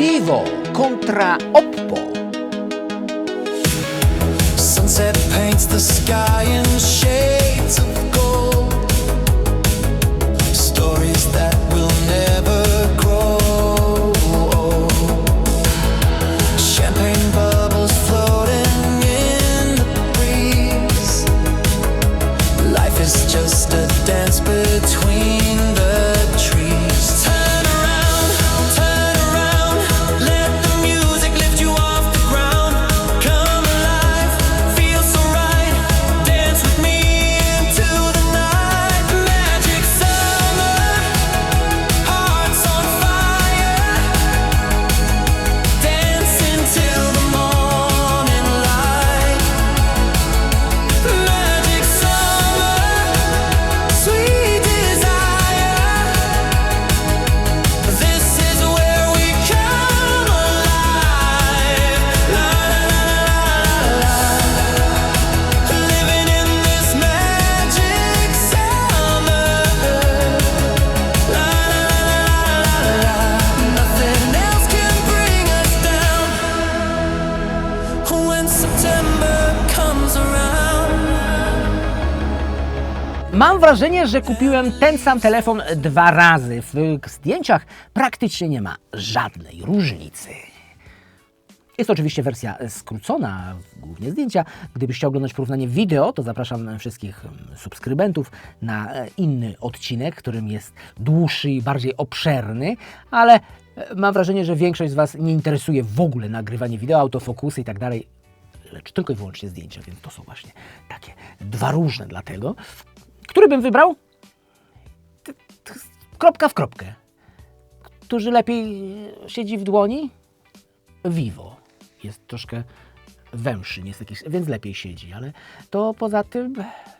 Vivo contra Oppo. Sunset paints the sky in shades of gold. Stories that will never grow. Champagne bubbles floating in the breeze. Life is just a dance between Mam wrażenie, że kupiłem ten sam telefon dwa razy. W zdjęciach praktycznie nie ma żadnej różnicy. Jest to oczywiście wersja skrócona, głównie zdjęcia. Gdybyście oglądać porównanie wideo, to zapraszam wszystkich mm, subskrybentów na e, inny odcinek, którym jest dłuższy i bardziej obszerny, ale mam wrażenie, że większość z Was nie interesuje w ogóle nagrywanie wideo, autofokusy i tak dalej, lecz tylko i wyłącznie zdjęcia, więc to są właśnie takie dwa różne dlatego. Który bym wybrał? Kropka w kropkę. Którzy lepiej e, siedzi w dłoni? Vivo. Jest troszkę węższy, jest jakiś, więc lepiej siedzi, ale to poza tym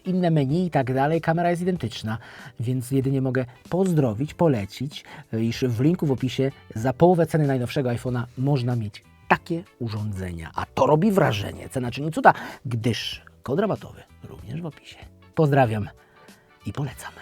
inne menu i tak dalej, kamera jest identyczna, więc jedynie mogę pozdrowić, polecić, iż w linku w opisie za połowę ceny najnowszego iPhone'a można mieć takie urządzenia, a to robi wrażenie. Cena czyni cuda, gdyż kod rabatowy również w opisie. Pozdrawiam i polecam.